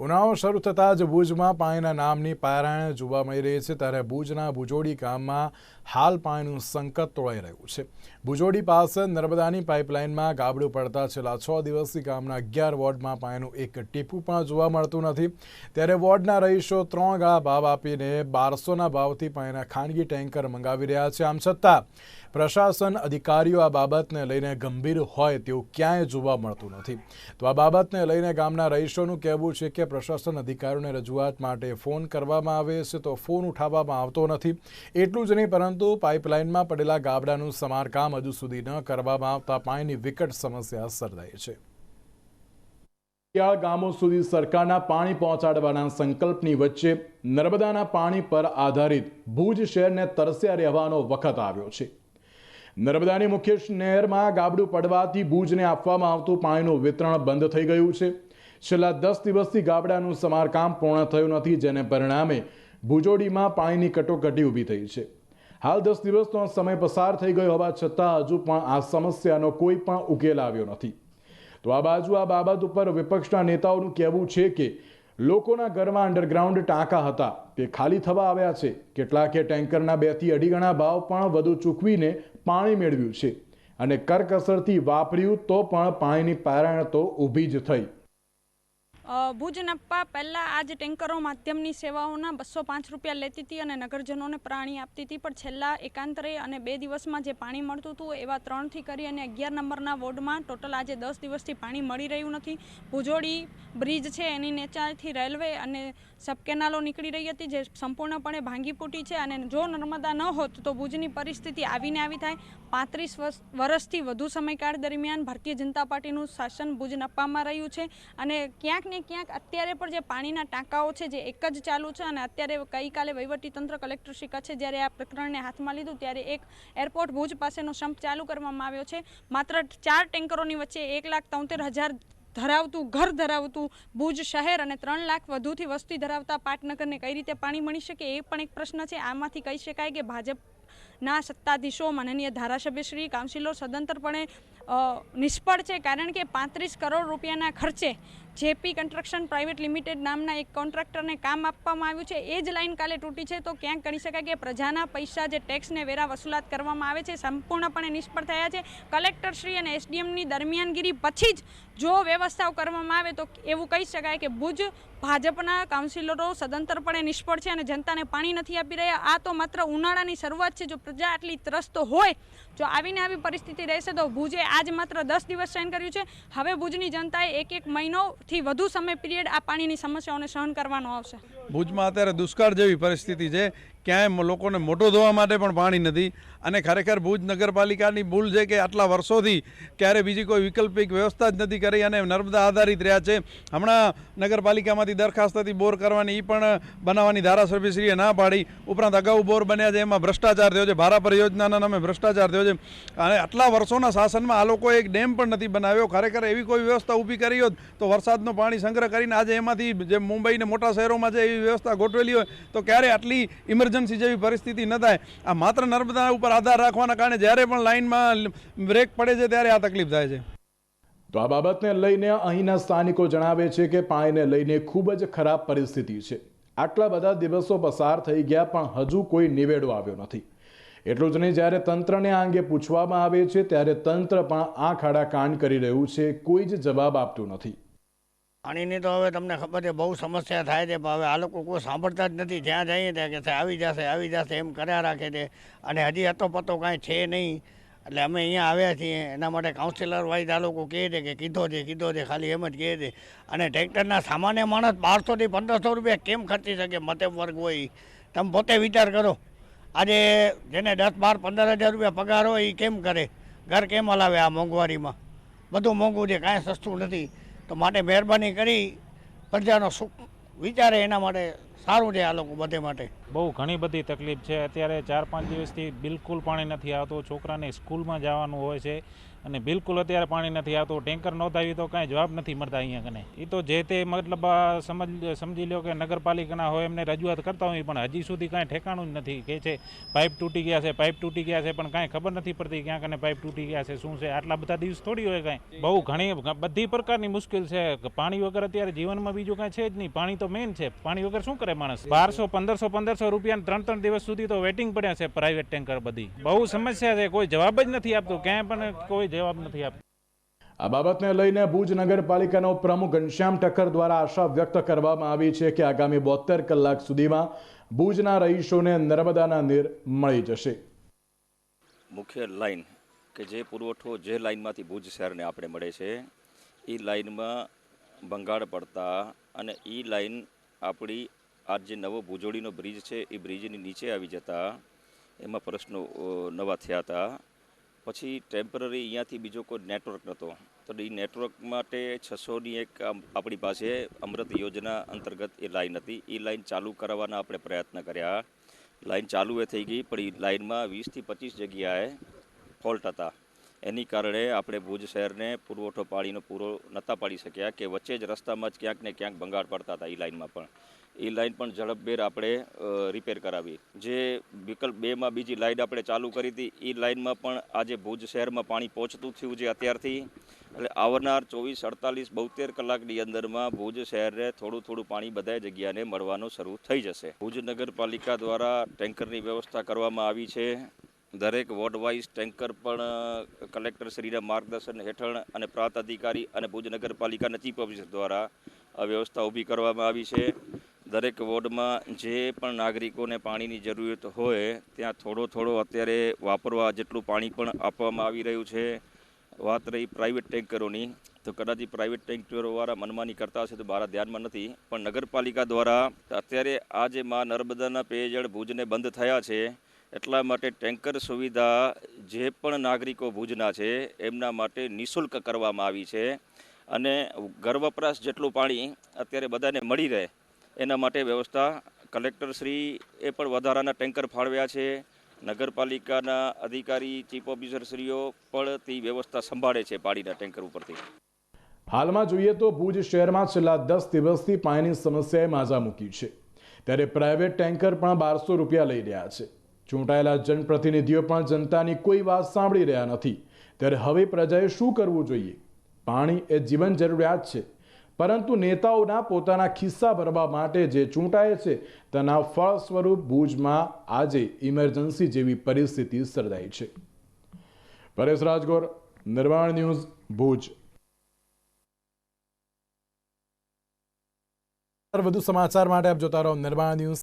ઉનાળો શરૂ થતાં જ ભુજમાં પાણીના નામની પારાયણ જોવા મળી રહી છે. ત્યારે ભુજના ભુજોડી ગામમાં હાલ પાણીનું સંકટ તોળાઈ રહ્યું છે. ભુજોડી પાસે નર્મદાની પાઇપલાઇનમાં ગાબડું પડતા છેલ્લા છ દિવસથી ગામના અગિયાર વોર્ડમાં પાણીનું એક ટીપું પણ જોવા મળતું નથી. ત્યારે વોર્ડના રહીશો ત્રણ ગાળા ભાવ આપીને બારસોના ભાવથી પાણીના ખાનગી ટેન્કર મંગાવી રહ્યા છે. આમ છતાં, પ્રશાસન અધિકારીઓ આ બાબતને લઈને ગંભીર હોય તેવું ક્યાંય જોવા મળતું નથી. તો આ બાબતને લઈને ગામના રહીશોનું કહેવું છે કે પ્રશાસન અધિકારીઓને રજૂઆત માટે ફોન કરવામાં આવે છે તો ફોન ઉઠાવવામાં આવતો નથી. એટલું જ નહીં, પરંતુ પાઇપલાઇનમાં પડેલા ગાબડાનું સમારકામ હજુ સુધી ન કરવામાં આવતા પાણીની વિકટ સમસ્યા સર્જાઈ છે. ગામો સુધી સરકારના પાણી પહોંચાડવાના સંકલ્પની વચ્ચે નર્મદાના પાણી પર આધારિત ભુજ શહેરને તરસ્યા રહેવાનો વખત આવ્યો છે. નર્મદાની મુખ્ય નહેરમાં ગાબડું પડવાથી ભુજને આપવામાં આવતું પાણીનું વિતરણ બંધ થઈ ગયું છે. છેલ્લા દસ દિવસથી ગાબડાનું સમારકામ પૂર્ણ થયું નથી, જેને પરિણામે ભુજોડીમાં પાણીની કટોકટી ઊભી થઈ છે. હાલ દસ દિવસનો સમય પસાર થઈ ગયો હોવા છતાં હજુ પણ આ સમસ્યાનો કોઈ પણ ઉકેલ આવ્યો નથી. તો આ બાજુ આ બાબત ઉપર વિપક્ષના નેતાઓનું કહેવું છે કે લોકોના ઘરમાં અંડરગ્રાઉન્ડ ટાંકા હતા, તે ખાલી થવા આવ્યા છે. કેટલાકે ટેન્કરના બેથી અઢી ગણા ભાવ પણ વધુ ચૂકવીને પાણી મેળવ્યું છે અને કરકસરથી વાપર્યું તો પણ પાણીની પારાયણ તો ઊભી જ થઈ. ભુજ નપ્પા પહેલાં આ જ ટેન્કરો માધ્યમની સેવાઓના બસો પાંચ રૂપિયા લેતી હતી અને નગરજનોને પાણી આપતી હતી, પણ છેલ્લા એકાંતરે અને બે દિવસમાં જે પાણી મળતું હતું એવા ત્રણથી કરી અને અગિયાર નંબરના વોર્ડમાં ટોટલ આજે દસ દિવસથી પાણી મળી રહ્યું નથી. ભુજોડી બ્રિજ છે એની નેચાથી રેલવે અને સબ કેનાલો નીકળી રહી હતી, જે સંપૂર્ણપણે ભાંગી ફૂટી છે અને જો નર્મદા ન હોત તો ભુજની પરિસ્થિતિ આવીને આવી થાય. પાંત્રીસ વર્ષથી વધુ સમયકાળ દરમિયાન ભારતીય જનતા પાર્ટીનું શાસન ભુજ નપ્પામાં રહ્યું છે અને ક્યાંક ને ક્યાંક અત્યારે પણ જે પાણીના ટાંકાઓ છે, જે એક જ ચાલુ છે અને અત્યારે ગઈકાલે વહીવટીતંત્ર કલેક્ટરશ્રી કચ્છે જ્યારે આ પ્રકરણને હાથમાં લીધું, ત્યારે એક એરપોર્ટ ભુજ પાસેનો સંપ ચાલુ કરવામાં આવ્યો છે. માત્ર ચાર ટેન્કરોની વચ્ચે એક લાખ તોતેર હજાર ધરાવતું, ઘર ધરાવતું ભુજ શહેર અને ત્રણ લાખ વધુથી વસ્તી ધરાવતા પાટનગરને કઈ રીતે પાણી મળી શકે એ પણ એક પ્રશ્ન છે. આમાંથી કહી શકાય કે ભાજપ ના સત્તાધીશો માનનીય ધારાસભ્યશ્રી કાઉન્સિલર સદંતરપણે નિષ્ફળ છે, કારણ કે પાંત્રીસ કરોડ રૂપિયાના ખર્ચે જેપી કન્સ્ટ્રક્શન પ્રાઇવેટ લિમિટેડ નામના એક કોન્ટ્રાક્ટરને કામ આપવામાં આવ્યું છે. એ જ લાઈન કાલે તૂટી છે, તો ક્યાંક કરી શકાય કે પ્રજાના પૈસા જે ટેક્સને વેરા વસૂલાત કરવામાં આવે છે સંપૂર્ણપણે નિષ્ફળ થયા છે. કલેક્ટરશ્રી અને એસડીએમની દરમિયાનગીરી પછી જ જો વ્યવસ્થાઓ કરવામાં આવે, તો એવું કહી શકાય કે ભુજ ભાજપના કાઉન્સિલરો સદંતરપણે નિષ્ફળ છે અને જનતાને પાણી નથી આપી રહ્યા. આ તો માત્ર ઉનાળાની શરૂઆત છે. જો પ્રજા આટલી ત્રસ્ત હોય, જો આવીને આવી પરિસ્થિતિ રહેશે, તો ભુજે આજ માત્ર દસ દિવસ સહન કર્યું છે. હવે ભુજની જનતાએ એક એક મહિનોથી વધુ સમય પીરિયડ આ પાણીની સમસ્યાઓને સહન કરવાનો આવશે? ભુજમાં અત્યારે દુષ્કાળ જેવી પરિસ્થિતિ છે. ક્યાંય લોકોને મોટો ધોવા માટે પણ પાણી નથી. અને ખરેખર ભુજ નગરપાલિકાની ભૂલ છે કે આટલા વર્ષોથી ક્યારે બીજી કોઈ વૈકલ્પિક વ્યવસ્થા જ નથી કરી અને નર્મદા આધારિત રહ્યા છે. હમણાં નગરપાલિકામાંથી દરખાસ્ત હતી બોર કરવાની એ પણ બનાવવાની ધારાસભ્યશ્રીએ ના પાડી. ઉપરાંત અગાઉ બોર બન્યા છે, એમાં ભ્રષ્ટાચાર થયો છે, ભારા પરિયોજનાના નામે ભ્રષ્ટાચાર થયો છે. અને આટલા વર્ષોના શાસનમાં આ લોકોએ એક ડેમ પણ નથી બનાવ્યો. ખરેખર એવી કોઈ વ્યવસ્થા ઊભી કરી હોત તો વરસાદનો પાણી સંગ્રહ કરીને આજે એમાંથી જે મુંબઈને મોટા શહેરોમાં જે એવી વ્યવસ્થા ગોઠવેલી હોય તો ક્યારે આટલી ઇમરજન્સી જેવી પરિસ્થિતિ ન થાય. આ માત્ર નર્મદા ઉપર આધાર રાખવાના કારણે જ્યારે પણ લાઇનમાં બ્રેક પડે છે ત્યારે આ તકલીફ થાય છે. તો આ બાબતને લઈને અહીંના સ્થાનિકો જણાવે છે કે પાણીને લઈને ખૂબ જ ખરાબ પરિસ્થિતિ છે. આટલા બધા દિવસો પસાર થઈ ગયા પણ હજુ કોઈ નિવેડો આવ્યો નથી. એટલું જ નહીં, જ્યારે તંત્રને આ અંગે પૂછવામાં આવે છે, ત્યારે તંત્ર પણ આ ખાડા કાન કરી રહ્યું છે. કોઈ જ જવાબ આપતું નથી. પાણીની તો હવે તમને ખબર છે, બહુ સમસ્યા થાય છે, પણ હવે આ લોકો કોઈ સાંભળતા જ નથી. જ્યાં જઈએ ત્યાં કે આવી જશે આવી જશે એમ કર્યા રાખે છે. અને હજી હતો પતો કાંઈ છે નહીં. એટલે અમે અહીંયા આવ્યા છીએ. એના માટે કાઉન્સિલર વાઇઝ આ લોકો કહે છે કે કીધો છે કીધો છે, ખાલી એમ જ કહે છે. અને ટ્રેક્ટરના સામાન્ય માણસ બારસોથી પંદરસો રૂપિયા કેમ ખર્ચી શકે? મતે વર્ગ હોય? તમે પોતે વિચાર કરો. આજે જેને દસ, બાર, પંદર હજાર રૂપિયા પગાર હોય એ કેમ કરે? ઘર કેમ હલાવે આ મોંઘવારીમાં? બધું મોંઘું છે, કાંઈ સસ્તું નથી. તો માટે મહેરબાની કરી પ્રજાનો સુખ વિચારે, એના માટે સારું છે આ લોકો બધે માટે. બહુ ઘણી બધી તકલીફ છે. અત્યારે ચાર પાંચ દિવસથી બિલકુલ પાણી નથી આવતું. છોકરાને સ્કૂલમાં જવાનું હોય છે અને બિલકુલ અત્યારે પાણી નથી આવતું. ટેન્કર નોંધાવી તો કાંઈ જવાબ નથી મળતા અહીંયા કને. એ તો જે તે મતલબ સમજ સમજી લો કે નગરપાલિકાના હોય એમને રજૂઆત કરતા હોય પણ હજી સુધી કાંઈ ઠેકાણું જ નથી. કે છે પાઇપ તૂટી ગયા છે પાઇપ તૂટી ગયા છે પણ કાંઈ ખબર નથી પડતી ક્યાં કને પાઇપ તૂટી ગયા છે શું છે? આટલા બધા દિવસ થોડી હોય કાંઈ. બહુ ઘણી બધી પ્રકારની મુશ્કેલ છે. પાણી વગર અત્યારે જીવનમાં બીજું કાંઈ છે જ નહીં. પાણી તો મેઇન છે. પાણી વગર શું કરે માણસ? બારસો પંદરસો પંદરસો રૂપિયા ત્રણ ત્રણ દિવસ સુધી તો વેટિંગ પડ્યા છે પ્રાઇવેટ ટેન્કર બધી. બહુ સમસ્યા છે કોઈ જવાબ જ નથી આપતું ક્યાંય પણ કોઈ જવાબ નથી આપતો. આ બાબતને લઈને ભુજ નગરપાલિકાનો પ્રમુખ ઘનશ્યામ ઠક્કર દ્વારા આશા વ્યક્ત કરવામાં આવી છે કે આગામી બોતેર કલાક સુધીમાં ભુજના રહીશોને નર્મદાના નીર મળી જશે. મુખ્ય લાઈન કે જે પુરવઠો જે લાઇનમાંથી ભુજ શહેરને આપણે મળે છે એ લાઇનમાં ભંગાળ પડતા અને એ લાઇન આપણી આજ જે નવો ભુજોડીનો બ્રિજ છે, એ બ્રિજની નીચે આવી જતા એમાં પ્રશ્નો નવા થયા હતા. પછી ટેમ્પરરી અહીંયાથી બીજો કોઈ નેટવર્ક નહોતો તો એ નેટવર્ક માટે છસોની એક આપણી પાસે અમૃત યોજના અંતર્ગત એ લાઇન હતી. એ લાઇન ચાલુ કરાવવાના આપણે પ્રયત્ન કર્યા. લાઈન ચાલુ એ થઈ ગઈ, પણ એ લાઇનમાં વીસથી પચીસ જગ્યાએ ફોલ્ટ હતા. એની કારણે આપણે ભુજ શહેરને પુરવઠો પાણીનો પૂરો નહોતા પાડી શક્યા કે વચ્ચે જ રસ્તામાં જ ક્યાંક ને ક્યાંક ભંગાળ પડતા હતા એ લાઇનમાં પણ. એ લાઈન પણ ઝડપભેર આપણે રિપેર કરાવી જે વિકલ્પ બેમાં બીજી લાઇન આપણે ચાલુ કરી હતી, એ લાઇનમાં પણ આજે ભુજ શહેરમાં પાણી પહોંચતું થયું છે અત્યારથી. એટલે આવનાર ચોવીસ, અડતાલીસ, બોતેર કલાકની અંદરમાં ભુજ શહેરને થોડું થોડું પાણી બધાય જગ્યાને મળવાનું શરૂ થઈ જશે. ભુજ નગરપાલિકા દ્વારા ટેન્કરની વ્યવસ્થા કરવામાં આવી છે. દરેક વોર્ડ વાઇઝ ટેન્કર પણ કલેક્ટરશ્રીના માર્ગદર્શન હેઠળ અને પ્રાંત અધિકારી અને ભુજ નગરપાલિકાના ચીફ ઓફિસર દ્વારા આ વ્યવસ્થા ઊભી કરવામાં આવી છે. દરેક વોર્ડમાં જે પણ નાગરિકોને પાણીની જરૂરિયાત હોય, ત્યાં થોડો થોડો અત્યારે વાપરવા જેટલું પાણી પણ આપવામાં આવી રહ્યું છે. વાત રહી પ્રાઇવેટ ટેન્કરોની, તો કદાચ પ્રાઇવેટ ટેન્કરોવાળા મનમાની કરતા હશે તો મારા ધ્યાનમાં નથી. પણ નગરપાલિકા દ્વારા અત્યારે આ જે મા નર્મદાના પેયજળ ભુજને બંધ થયા છે, એટલા માટે ટેન્કર સુવિધા જે પણ નાગરિકો ભુજના છે, એમના માટે નિઃશુલ્ક કરવામાં આવી છે. અને ઘર વપરાશ જેટલું પાણી અત્યારે બધાને મળી રહે એના માટે વ્યવસ્થા કલેક્ટરશ્રી એ પણ વધારાના ટેન્કર ફાળવ્યા છે. નગરપાલિકાના અધિકારી, ચીફ ઓફિસરશ્રીઓ પણ તે વ્યવસ્થા સંભાળે છે પાણીના ટેન્કર ઉપરથી. હાલમાં જોઈએ તો ભુજ શહેરમાં છેલ્લા દસ દિવસથી પાણીની સમસ્યાએ માજા મૂકી છે. ત્યારે પ્રાઇવેટ ટેન્કર પણ બારસો રૂપિયા લઈ રહ્યા છે. ચૂંટાયેલા જનપ્રતિનિધિઓ પણ જનતાની કોઈ વાત સાંભળી રહ્યા નથી. ત્યારે હવે પ્રજાએ શું કરવું જોઈએ? પાણી એ જીવન જરૂરિયાત છે. પરંતુ નેતાઓના પોતાના ખિસ્સા ભરવા માટે જે ચૂંટાય છે, તેના ફળ સ્વરૂપ ભુજમાં આજે ઇમરજન્સી જેવી પરિસ્થિતિ સર્જાઈ છે. પરેશ રાજગોર નિર્માણ ન્યૂઝ, ભુજ. વધુ સમાચાર માટે આપ જોતા રહો નિર્માણ ન્યૂઝ.